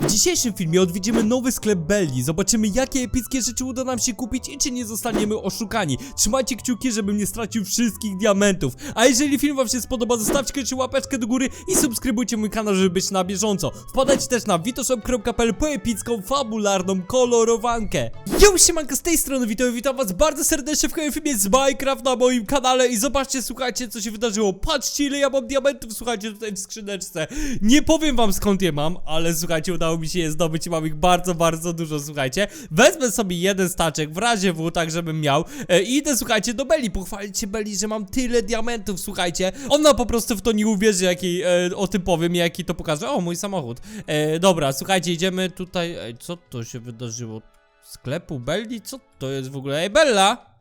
W dzisiejszym filmie odwiedzimy nowy sklep Belli, zobaczymy jakie epickie rzeczy uda nam się kupić i czy nie zostaniemy oszukani. Trzymajcie kciuki, żebym nie stracił wszystkich diamentów. A jeżeli film wam się spodoba, zostawcie koniecznie łapeczkę do góry i subskrybujcie mój kanał, żeby być na bieżąco. Wpadajcie też na witoshop.pl po epicką, fabularną kolorowankę. Yo, siemanko, z tej strony witam, witam was bardzo serdecznie w kolejnym filmie z Minecraft na moim kanale i zobaczcie, słuchajcie, co się wydarzyło. Patrzcie, ile ja mam diamentów, słuchajcie, tutaj w skrzyneczce. Nie powiem wam skąd je mam, ale słuchajcie, udało mi się je zdobyć i mam ich bardzo, bardzo dużo, słuchajcie. Wezmę sobie jeden staczek, w razie W, tak żebym miał e, i idę, słuchajcie, do Beli, pochwalić się Beli, że mam tyle diamentów, słuchajcie. Ona po prostu w to nie uwierzy, jaki e, o tym powiem i jaki to pokaże. O, mój samochód. E, dobra, słuchajcie, idziemy tutaj. Ej, co to się wydarzyło? Sklepu Belli? Co to jest w ogóle? Ej, Bella!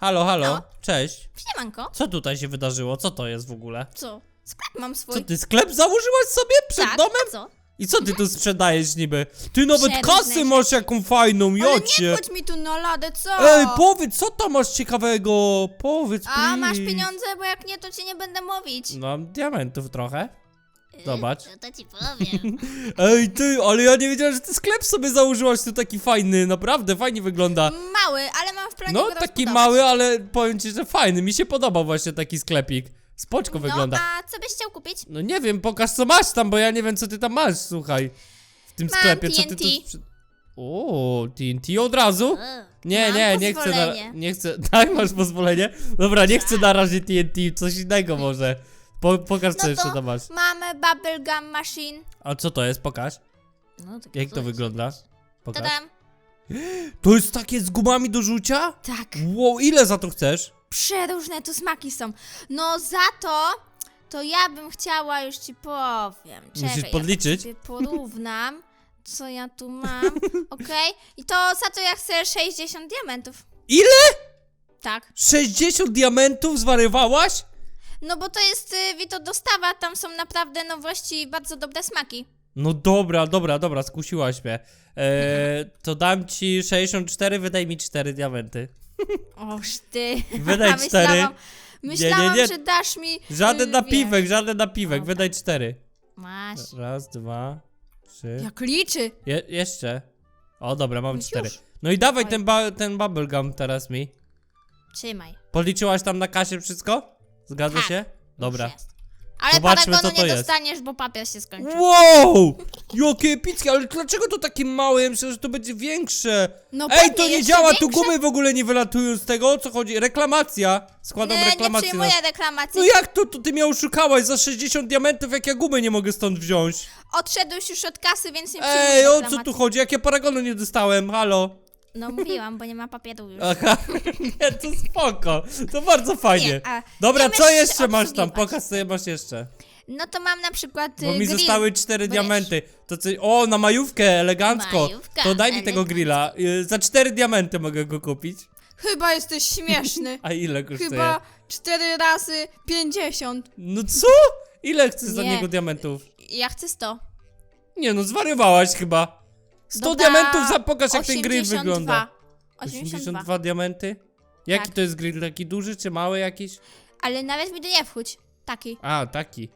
Halo, halo, No. cześć. Siemanko, Co tutaj się wydarzyło? Co to jest w ogóle? co? Sklep mam swój. Co ty, sklep założyłaś sobie przed tak, domem? a co? I co ty tu sprzedajesz niby? Ty nawet Przeróżne kasy rzeczy. masz jaką fajną, Ale nie jocie. wchodź mi tu na ladę, co? Ej, powiedz, co tam masz ciekawego? Powiedz, A masz please. pieniądze, bo jak nie, to ci nie będę mówić. Mam diamentów trochę. Zobacz. No to ci powiem. Ej, ty, ale ja nie wiedziałem, że ty sklep sobie założyłaś tu taki fajny, naprawdę fajnie wygląda. Mały, ale mam w planie No, go taki rozbudować. mały, ale powiem ci, że fajny. Mi się podobał właśnie taki sklepik. Spoczko wygląda. No, a co byś chciał kupić? No nie wiem, pokaż co masz tam, bo ja nie wiem co ty tam masz, słuchaj. W tym Mam sklepie, co ty tu... TNT. sprzy- O, TNT od razu? Nie, Mam nie, nie chcę na... Nie chcę... Tak, masz pozwolenie? Dobra, nie chcę na razie TNT, coś innego może. Po, pokaż co No jeszcze to tam masz. mamy bubblegum machine. A co to jest? Pokaż. No, takie Jak to coś. wygląda? Pokaż. Tadam. To jest takie z gumami do rzucia? Tak. Wow, ile za to chcesz? Przeróżne tu smaki są. No za to, to ja bym chciała, już ci powiem. Czekaj, Musisz ja podliczyć. sobie porównam, co ja tu mam. Okej. I to za to ja chcę 60 diamentów. Ile? Tak. 60 diamentów zwariowałaś? No bo to jest y, Wito dostawa, tam są naprawdę nowości i bardzo dobre smaki. No dobra, dobra, dobra, skusiłaś mnie. Eee, to dam ci 64, wydaj mi 4 diamenty. Oż ty. Wydaj A cztery. Myślałam, myślałam nie. że dasz mi. Żaden y, napiwek, wiesz. żaden napiwek, Dobra. wydaj 4. Masz. Raz, dwa, trzy. Jak liczy. Je jeszcze. O, dobra, mam Już. 4. No i dawaj Oj. ten, ba ten bubblegum teraz mi. Trzymaj. Policzyłaś tam na kasie wszystko? Zgadza Tak. się? Dobra. Już jest. Ale Zobaczmy, paragonu co to nie jest. dostaniesz, bo papier się skończył. Wow! Jakie epickie, ale dlaczego to takie małe? Ja myślę, że to będzie większe. No Ej, pewnie to nie jeszcze działa, tu większe. gumy w ogóle nie wylatują z tego, o co chodzi? Reklamacja. Składam Nie, nie reklamację. przyjmuję na... reklamacji. No jak to, to ty mnie oszukałaś za 60 diamentów, jak ja gumy nie mogę stąd wziąć? Odszedłeś już od kasy, więc nie przyjmuję Ej, o co reklamacji. tu chodzi? Jak ja paragonu nie dostałem, halo? No mówiłam, bo nie ma papieru już. Aha, nie, to spoko, to bardzo fajnie. Nie, a Dobra, co jeszcze masz tam? obsługiwać. Pokaż co masz jeszcze. No to mam na przykład y, Bo mi grill. zostały cztery Bo diamenty. To co... O, na majówkę, elegancko. Majówka, to daj mi tego elegancko. grilla. Y, za cztery diamenty mogę go kupić. Chyba jesteś śmieszny. A ile kosztuje? Chyba 4 razy 50. No co? Ile chcesz za Nie. niego diamentów? Ja chcę 100. Nie no, zwariowałaś chyba. 100 Dobra, diamentów za pokaż jak ten grill 82. wygląda. 82. 82 diamenty? Jaki Tak. to jest grill? Taki duży czy mały jakiś? Ale nawet mi to nie wchódź. Taki. A, taki.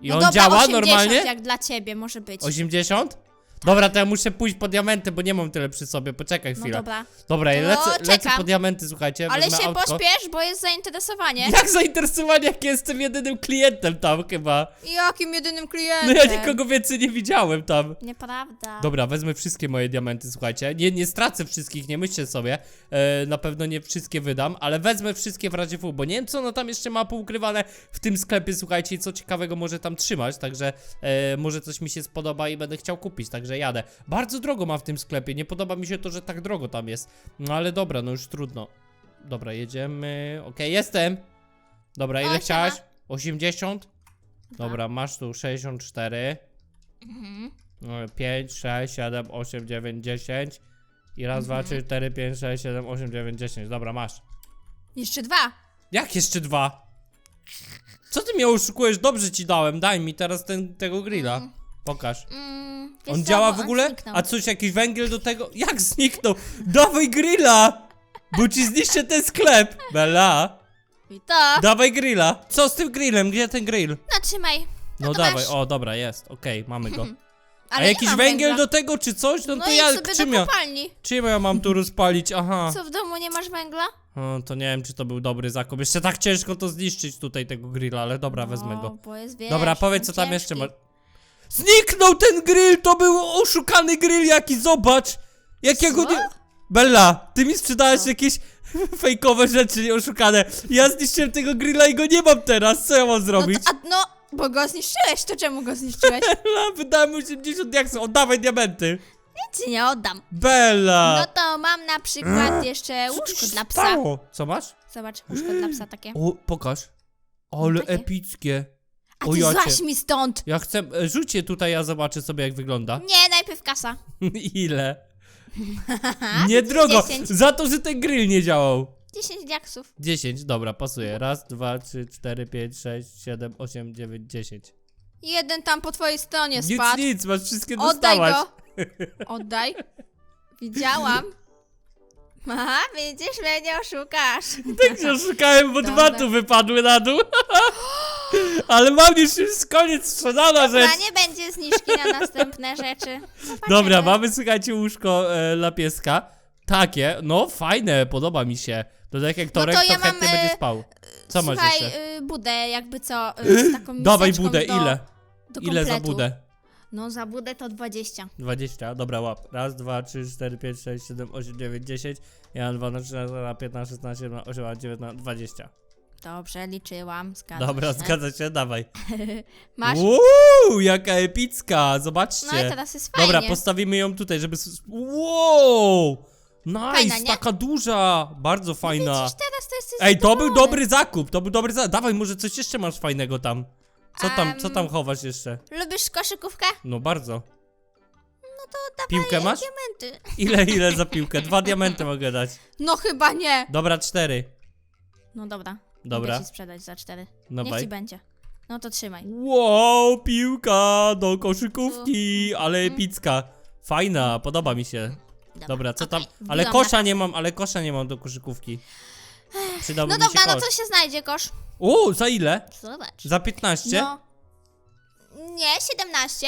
I no on dobra, działa 80 normalnie? jak dla ciebie może być. 80? Dobra, to ja muszę pójść po diamenty, bo nie mam tyle przy sobie. Poczekaj No chwilę. dobra. Dobra, ja No, lecę, lecę czekam. po diamenty, słuchajcie. Ale wezmę się autko. pośpiesz, bo jest zainteresowanie. Jak zainteresowani, jak jestem jedynym klientem tam chyba. Jakim jedynym klientem? No ja nikogo więcej nie widziałem tam. Nieprawda. Dobra, wezmę wszystkie moje diamenty, słuchajcie. Nie, nie stracę wszystkich, nie myślcie sobie. E, na pewno nie wszystkie wydam, ale wezmę wszystkie w razie W, bo nie wiem co no tam jeszcze ma poukrywane w tym sklepie, słuchajcie, i co ciekawego może tam trzymać, także e, może coś mi się spodoba i będę chciał kupić, także jadę. Bardzo drogo ma w tym sklepie, nie podoba mi się to, że tak drogo tam jest. No ale dobra, no już trudno. Dobra, jedziemy. Okej, jestem. Dobra, ile O, chciałaś? siema. 80? Dobra, masz tu 64. Mhm. 5, 6, 7, 8, 9, 10. I raz, dwa, trzy, cztery, pięć, sześć, siedem, osiem, dziewięć, dziesięć. Dobra, masz. Jeszcze dwa. Jak jeszcze dwa? Co ty mnie oszukujesz? Dobrze ci dałem. Daj mi teraz ten, tego grilla. Pokaż. Mm, wiesz On co, działa bo w ogóle? zniknął. A coś, jakiś węgiel do tego? Jak zniknął? Dawaj grilla! Bo ci zniszczę ten sklep. Bella, I to. dawaj grilla. Co z tym grillem? Gdzie ten grill? No trzymaj. No, to dawaj, masz. o dobra, jest, okej, mamy go. A Ale nie jakiś mam węgiel węgla. do tego, czy coś? No, No to ja, sobie czym do ja, kopalni. czym ja mam tu rozpalić? Aha. Co, w domu nie masz węgla? O, to nie wiem, czy to był dobry zakup. Jeszcze tak ciężko to zniszczyć tutaj tego grilla, ale dobra, wezmę No, go. bo jest, wiesz, Dobra, powiedz, co tam jeszcze ciężki. Zniknął ten grill! To był oszukany grill jaki, zobacz! Jak ja go Co? nie... Bella, ty mi sprzedałeś Co? jakieś fejkowe rzeczy nieoszukane. Ja zniszczyłem tego grilla i go nie mam teraz. Co ja mam No, zrobić? to, a, no, bo go zniszczyłeś, to czemu go zniszczyłeś? Bella, wydałem 80 diaksów, oddawaj diamenty. Nic ci nie oddam. Bella! No to mam na przykład jeszcze Co tu łóżko się dla psa. stało? Co masz? Zobacz, łóżko dla psa takie. O, pokaż. Ale takie. epickie. A ty jacie. złaź mi stąd! Ja chcę... e, Rzućcie tutaj, ja zobaczę sobie jak wygląda. Nie, najpierw kasa. Ile? Niedrogo! 10. Za to, że ten grill nie działał. 10 diaksów. 10, dobra, pasuje. Raz, dwa, trzy, cztery, pięć, sześć, siedem, osiem, dziewięć, dziesięć. Jeden tam po twojej stronie Nic, spadł. nic, masz wszystkie Oddaj dostałaś. go. Oddaj. Widziałam. Aha, widzisz, mnie nie oszukasz. Tak się oszukałem, bo Dobra. dwa tu wypadły na dół. Ale mam już, już koniec sprzedana rzecz. Dobra, nie będzie zniżki na następne rzeczy. Zobaczymy. Dobra, mamy, słuchajcie, łóżko e, dla pieska. Takie, no fajne, podoba mi się. To tak jak Torek, to to, ja mam, chętnie e, będzie spał. Co masz Słuchaj, jeszcze? y, budę jakby co, y, z taką Dawaj miseczką budę, do, ile? Do Ile za kompletu. budę? No za budę to 20. 20, dobra, łap. Raz, dwa, trzy, cztery, pięć, sześć, siedem, osiem, dziewięć, dziesięć. Ja mam 12, 13, 15, 16, 17, 18, 19, 20. Dobrze, liczyłam, zgadza Dobra, się. zgadza się, dawaj. Masz? Uuu, jaka epicka, zobaczcie. No i teraz jest fajnie. Dobra, postawimy ją tutaj, żeby... s- Wow! Nice, Fajna, nie? taka duża, bardzo fajna. Widzisz, teraz to jesteś Ej, to był dobry zakup, to był dobry zakup. Dawaj, może coś jeszcze masz fajnego tam. Co tam, co tam chowasz jeszcze? Lubisz koszykówkę? No bardzo. No to dawaj Piłkę masz? diamenty. Ile, ile za piłkę? Dwa diamenty mogę dać. No chyba nie. Dobra, cztery. No dobra. Dobra. Mogę ci sprzedać za 4. Niech Dawaj. ci będzie. No to trzymaj. Wow, piłka do koszykówki, ale epicka. Fajna, podoba mi się. Dobra, co tam? okej, Ale wbijam kosza nie mam, ale kosza nie mam do koszykówki. Przydałby No mi dobra, się no kosz. co się znajdzie, kosz? O, za ile? Zobacz. Za 15? No. Nie, 17.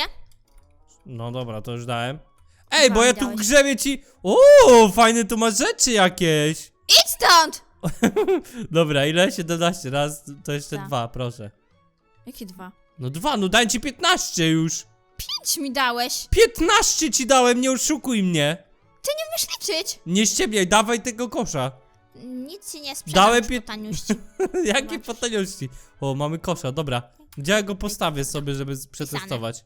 No dobra, to już dałem. Ej, bo ja tu grzebię ci. O, fajne tu masz rzeczy jakieś. Idź stąd! Dobra, ile? 17, raz, to jeszcze Tak. dwa, proszę. Jakie dwa? No dwa, no dałem ci 15 już. Pięć mi dałeś. 15 ci dałem, nie oszukuj mnie. Ty nie umiesz liczyć. Nie ściemniaj, dawaj tego kosza. Nic ci nie sprzedam Dałem Dałem pię- taniuści. Jakie Zobacz. potaniości. O, mamy kosza, dobra. Gdzie ja go postawię sobie, żeby z- przetestować?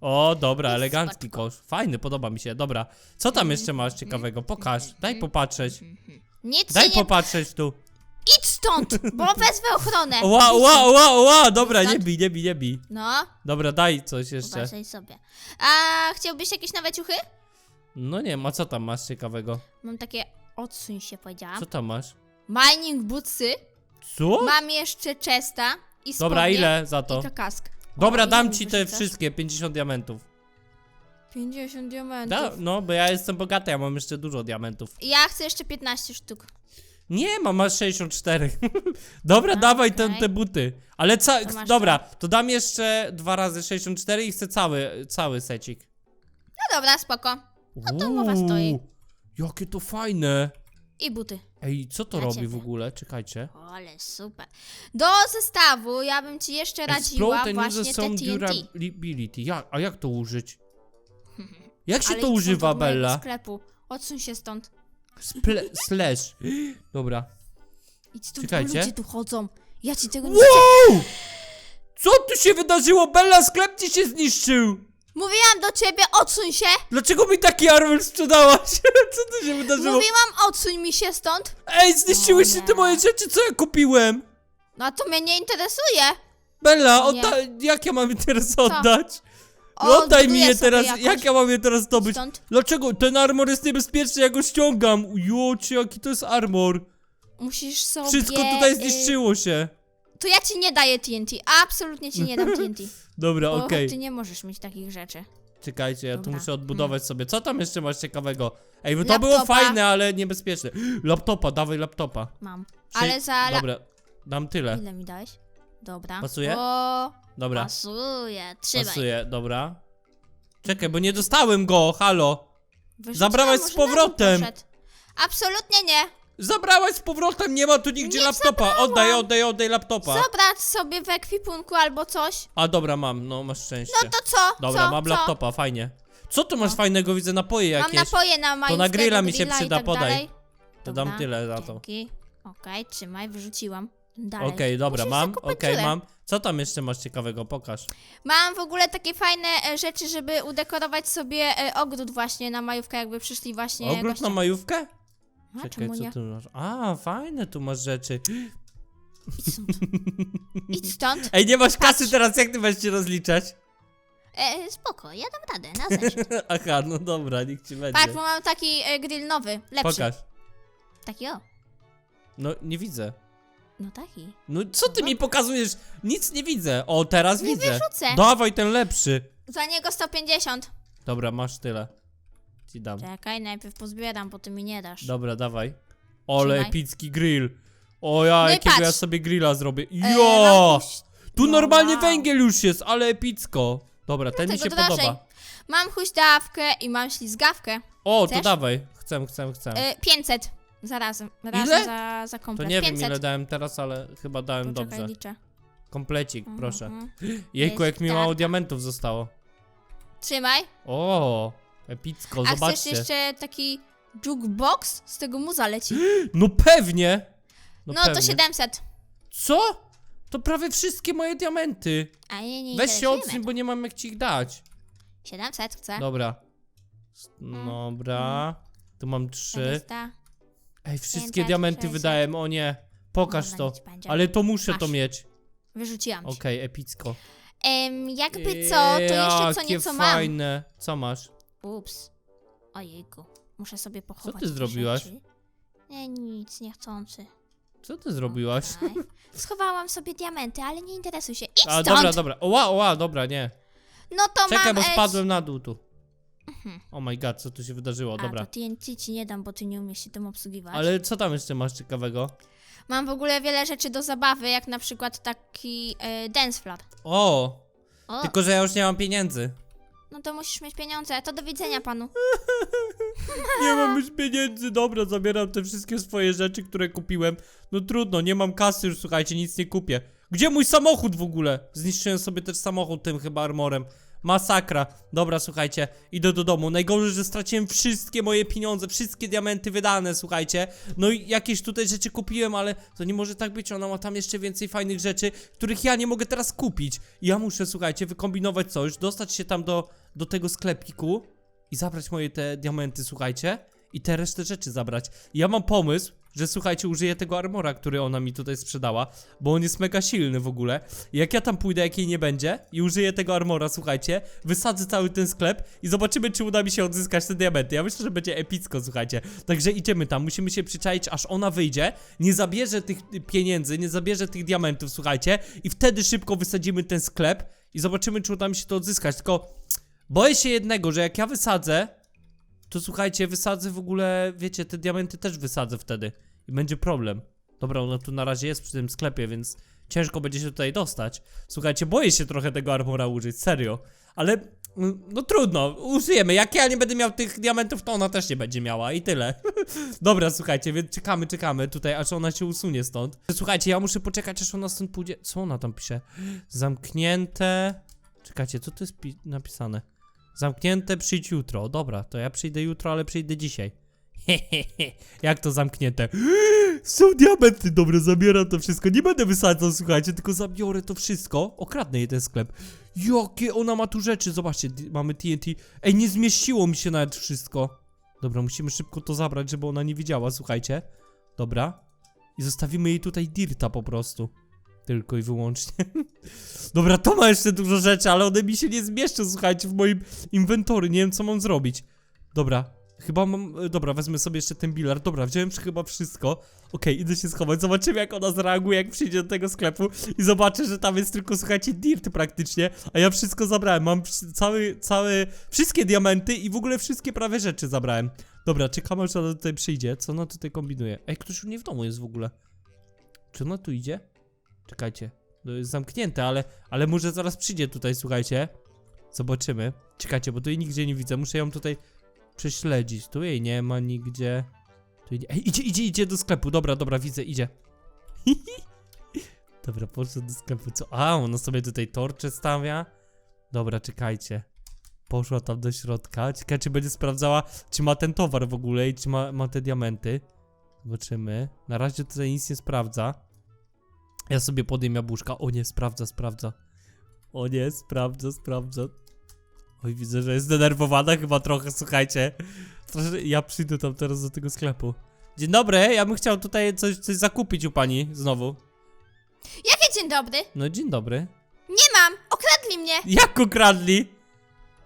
O, dobra, elegancki kosz. Fajny, podoba mi się, dobra. Co tam jeszcze masz ciekawego? Pokaż, daj popatrzeć. Nic Daj ci nie... popatrzeć tu. Idź stąd, bo wezmę ochronę. Ła, ła, ła, ła, dobra, nie bij, nie bij, nie bij. No, Dobra, daj coś jeszcze. uważaj sobie. A chciałbyś jakieś nowe ciuchy? No nie ma, co tam masz ciekawego? Mam takie... Odsuń się, powiedziałam. Co tam masz? Mining bootsy. Co? Mam jeszcze chesta i spodnie. Dobra, ile za to? I kask. Dobra, O, dam ci te wyrzucasz? wszystkie, 50 diamentów. 50 diamentów. Da, no, bo ja jestem bogaty, ja mam jeszcze dużo diamentów. Ja chcę jeszcze 15 sztuk. Nie, mam masz 64. Dobra, A, dawaj te, okej. te buty. Ale ca To masz dobra, to dam jeszcze dwa razy 64 i chcę cały, cały secik. No dobra, spoko. No to umowa stoi. Uuu, Jakie to fajne. I buty. Ej, co to Dla robi ciebie. w ogóle? Czekajcie. Ale super. Do zestawu ja bym ci jeszcze radziła Explode and właśnie uses te some TNT. durability. Ja, a jak to użyć? Jak się Ale to idź używa, od mojego Bella? sklepu. Odsuń się stąd. Sple slash. Dobra. Idź stąd, Czekajcie. bo ludzie tu chodzą. Ja ci tego nie Wow! Co tu się wydarzyło? Bella, sklep ci się zniszczył! Mówiłam do ciebie, odsuń się! Dlaczego mi taki armor sprzedałaś? Co tu się wydarzyło? Mówiłam, odsuń mi się stąd! Ej, zniszczyły O się nie. te moje rzeczy, co ja kupiłem? No a to mnie nie interesuje. Bella, odda jak ja mam teraz oddać? O, oddaj mi je teraz, jak ja mam je teraz zdobyć? Stąd Dlaczego? Ten armor jest niebezpieczny, ja go ściągam. Jo, czy jaki to jest armor? musisz sobie... Wszystko tutaj y, zniszczyło się. To ja ci nie daję TNT. Absolutnie ci nie dam TNT. Dobra, okej. ty nie możesz mieć takich rzeczy. Czekajcie, ja tu Dobra. muszę odbudować sobie. Co tam jeszcze masz ciekawego? Ej, bo to Laptopa. było fajne, ale niebezpieczne. Laptopa, dawaj laptopa. Mam. Ale za... La... Dobra, dam tyle. Ile mi dałeś? Dobra. Pasuje? O, Dobra, pasuje. Trzymaj. pasuje, dobra. Czekaj, bo nie dostałem go, halo. Wyrzuciłam, Zabrałaś z może na dół powrotem. poszedł. Absolutnie nie. Zabrałaś z powrotem, nie ma tu nigdzie Nie laptopa. Oddaj, oddaj, oddaj laptopa. Zabrać sobie w ekwipunku albo coś. A dobra, mam, no masz szczęście. No to co? Dobra, co? mam co? laptopa, fajnie. Co tu masz No. fajnego? Widzę napoje Mam jakieś. napoje na majówkę, na grilla do mi się grilla i przyda, tak podaj. dalej. To dam Dobra, tyle za to. dzięki. Okej, trzymaj, wyrzuciłam. Dalej. Okej, dobra, Musisz mam, okej, dziurę. mam. Co tam jeszcze masz ciekawego? Pokaż. Mam w ogóle takie fajne e, rzeczy, żeby udekorować sobie e, ogród właśnie na majówkę, jakby przyszli właśnie Ogród goście. na majówkę? A, Czekaj, czemu co nie? tu masz? A, fajne tu masz rzeczy. Idź stąd. Idź stąd. Ej, nie masz kasy teraz, jak ty będziesz się rozliczać? E, spoko, ja dam radę, na. Aha, no dobra, niech ci będzie. Patrz, bo mam taki e, grill nowy, lepszy. Pokaż. Taki o. No, nie widzę. No taki. No, co ty mi pokazujesz? Nic nie widzę. O, teraz Nie widzę. wyrzucę. Dawaj ten lepszy. Za niego 150. Dobra, masz tyle. Ci dam. Czekaj, najpierw pozbieram, bo ty mi nie dasz. Dobra, dawaj. Ole, Trzymaj. epicki grill. O ja, No i jakiego patrz. ja sobie grilla zrobię. E, Jo! huś- Tu no normalnie wow. węgiel już jest, ale epicko. Dobra, ten mi tego się to naszej. podoba. Mam huśtawkę i mam ślizgawkę. O, to Chcesz? dawaj. Chcę, chcę, chcę. E, 500. Zarazem. Razem Ile? za, za To komplet. nie wiem 500. ile dałem teraz, ale chyba dałem Poczekaj, dobrze. liczę. Komplecik, proszę. Mhm. Jejku, jak mi Jest mało tak. diamentów zostało. Trzymaj. O, epicko, A chcesz zobaczcie. jeszcze taki jukebox? Z tego muza leci. No pewnie. No, pewnie. to 700. Co? To prawie wszystkie moje diamenty. A nie, nie Weź się odsuń, bo nie mam jak ci ich dać. to. 700 chcę. Dobra. S- Dobra. Tu mam trzy. 400. Ej, wszystkie 500, diamenty 600. wydałem, o nie. Pokaż Dobra, to. nic będzie. Ale to muszę to Masz. mieć. Wyrzuciłam ci. Okej, epicko. Em, jakby co, to jeszcze co Jakie nieco mam. fajne. Co masz? Ups. Ojejku. Muszę sobie pochować ty te zrobiłaś? rzeczy. Nie, nic, niechcący. Co ty zrobiłaś? Okej. Schowałam sobie diamenty, ale nie interesuj się. Idź A, stąd! dobra, dobra. Oła, oła, dobra, nie. No to Czekaj, mam... bo e, spadłem na dół tu. Oh my god, co tu się wydarzyło, A, dobra. to TNT ci nie dam, bo ty nie umiesz się tym obsługiwać. Ale co tam jeszcze masz ciekawego? Mam w ogóle wiele rzeczy do zabawy, jak na przykład taki e, dance floor. O, O, tylko że ja już nie mam pieniędzy. no to musisz mieć pieniądze. To do widzenia panu. Nie mam już pieniędzy, dobra, zabieram te wszystkie swoje rzeczy, które kupiłem. No trudno, nie mam kasy już, słuchajcie, nic nie kupię. Gdzie mój samochód w ogóle? Zniszczyłem sobie też samochód tym chyba armorem. Masakra. Dobra, słuchajcie, idę do domu. Najgorzej, że straciłem wszystkie moje pieniądze, wszystkie diamenty wydane, słuchajcie. No i jakieś tutaj rzeczy kupiłem, ale to nie może tak być. Ona ma tam jeszcze więcej fajnych rzeczy, których ja nie mogę teraz kupić. Ja muszę, słuchajcie, wykombinować coś, dostać się tam do, do tego sklepiku i zabrać moje te diamenty, słuchajcie, i te resztę rzeczy zabrać. Ja mam pomysł, że słuchajcie, użyję tego armora, który ona mi tutaj sprzedała, bo on jest mega silny w ogóle. Jak ja tam pójdę, jak jej nie będzie i użyję tego armora, słuchajcie, wysadzę cały ten sklep i zobaczymy, czy uda mi się odzyskać te diamenty. Ja myślę, że będzie epicko, słuchajcie. Także idziemy tam, musimy się przyczaić, aż ona wyjdzie, nie zabierze tych pieniędzy, nie zabierze tych diamentów, słuchajcie, i wtedy szybko wysadzimy ten sklep i zobaczymy, czy uda mi się to odzyskać. Tylko Boję się jednego, że jak ja wysadzę, to słuchajcie, wysadzę w ogóle, wiecie, te diamenty też wysadzę wtedy i będzie problem. Dobra, ona tu na razie jest przy tym sklepie, więc ciężko będzie się tutaj dostać. Słuchajcie, boję się trochę tego armora użyć, serio. Ale, mm, no trudno, użyjemy. Jak ja nie będę miał tych diamentów, to ona też nie będzie miała i tyle. Dobra, słuchajcie, więc czekamy, czekamy tutaj, aż ona się usunie stąd. Słuchajcie, ja muszę poczekać, aż ona stąd pójdzie. Co ona tam pisze? Zamknięte... Czekajcie, co to jest pi- napisane? Zamknięte, przyjdź jutro. Dobra, to ja przyjdę jutro, ale przyjdę dzisiaj. Hehehe, jak to zamknięte? Są diamenty, dobra, zabieram to wszystko. Nie będę wysadzał, słuchajcie, tylko zabiorę to wszystko. Okradnę jej ten sklep. Jakie ona ma tu rzeczy, zobaczcie, mamy TNT. Ej, nie zmieściło mi się nawet wszystko. Dobra, musimy szybko to zabrać, żeby ona nie widziała, słuchajcie. Dobra. I zostawimy jej tutaj dirta po prostu. Tylko i wyłącznie. Dobra, to ma jeszcze dużo rzeczy, ale one mi się nie zmieszczą, słuchajcie, w moim inwentory. Nie wiem, co mam zrobić. Dobra, chyba mam... e, Dobra, wezmę sobie jeszcze ten bilard. Dobra, wziąłem chyba wszystko. Okej, idę się schować. Zobaczymy, jak ona zareaguje, jak przyjdzie do tego sklepu i zobaczę, że tam jest tylko, słuchajcie, dirt praktycznie, a ja wszystko zabrałem. Mam cały, cały... Wszystkie diamenty i w ogóle wszystkie prawie rzeczy zabrałem. Dobra, czekam, aż ona tutaj przyjdzie. Co ona tutaj kombinuje? Ej, ktoś u mnie w domu jest w ogóle. Czy ona tu idzie? Czekajcie. To jest zamknięte, ale, ale może zaraz przyjdzie tutaj, słuchajcie. Zobaczymy. Czekajcie, bo tu jej nigdzie nie widzę. Muszę ją tutaj prześledzić. Tu jej nie ma nigdzie. Tu nie... Ej, idzie, idzie, idzie do sklepu. Dobra, dobra, widzę, idzie. dobra, poszedł do sklepu. Co? A, ona sobie tutaj torcze stawia. Dobra, czekajcie. Poszła tam do środka. Ciekawe, czy będzie sprawdzała, czy ma ten towar w ogóle i czy ma, ma te diamenty. Zobaczymy. Na razie tutaj nic nie sprawdza. Ja sobie podjem jabłuszka. O nie, sprawdza, sprawdza. O nie, sprawdza, sprawdza. Oj, widzę, że jest zdenerwowana chyba trochę, słuchajcie. Ja przyjdę tam teraz do tego sklepu. Dzień dobry, ja bym chciał tutaj coś, coś zakupić u pani znowu. Jakie dzień dobry? No dzień dobry. Nie mam! Okradli mnie! Jak ukradli?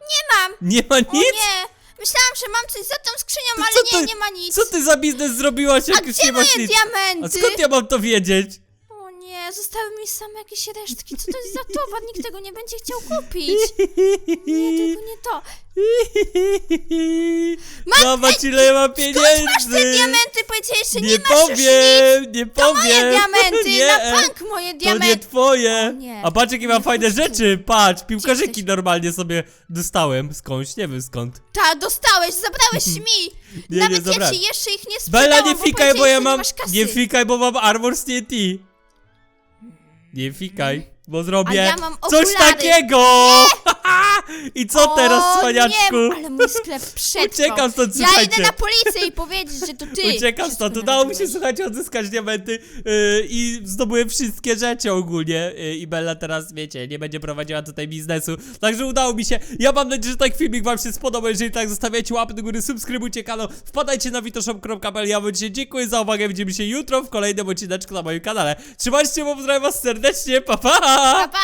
Nie mam! Nie ma O nic? nie! Myślałam, że mam coś za tą skrzynią, To ale co nie, ty- nie ma nic. Co ty za biznes zrobiłaś, A jak już gdzie nie masz moje nic? A diamenty? skąd ja mam to wiedzieć? Nie, zostały mi same jakieś resztki. Co to jest za towar? Nikt tego nie będzie chciał kupić. Nie, tylko nie to. Zobacz ile ja mam pieniędzy! Masz te diamenty, powiedziałeś, że nie, Nie masz już nic. powiem, nie powiem! Moje diamenty, nie, na bank moje To nie diamenty. twoje! Nie. A patrz jakie mam fajne rzeczy, patrz, piłkarzyki jesteś? normalnie sobie dostałem skądś, nie wiem skąd. Ta, dostałeś, zabrałeś mi. Nie, Nawet nie jak zabrałem. ci jeszcze ich nie sprzedałam, Bella, nie bo fikaj, bo ja że mam, masz kasy. nie fikaj, bo mam armor z TNT. Nie fikaj, bo zrobię ja mam coś okulary. takiego! I co teraz, O, cwaniaczku? Nie, ale mój sklep przetrwał. Uciekam stąd, Ja słuchajcie. idę na policję i powiedzieć, że to ty. Uciekam stąd, udało mi się, słuchajcie, odzyskać diamenty yy, i zdobyłem wszystkie rzeczy ogólnie yy, i Bella teraz, wiecie, nie będzie prowadziła tutaj biznesu, także udało mi się, ja mam nadzieję, że ten filmik wam się spodobał, jeżeli tak, zostawiajcie łapy do góry, subskrybujcie kanał, wpadajcie na witoshop.pl, ja wam dzisiaj dziękuję za uwagę, widzimy się jutro w kolejnym odcineczku na moim kanale, trzymajcie się, pozdrawiam was serdecznie, pa pa! Pa, pa.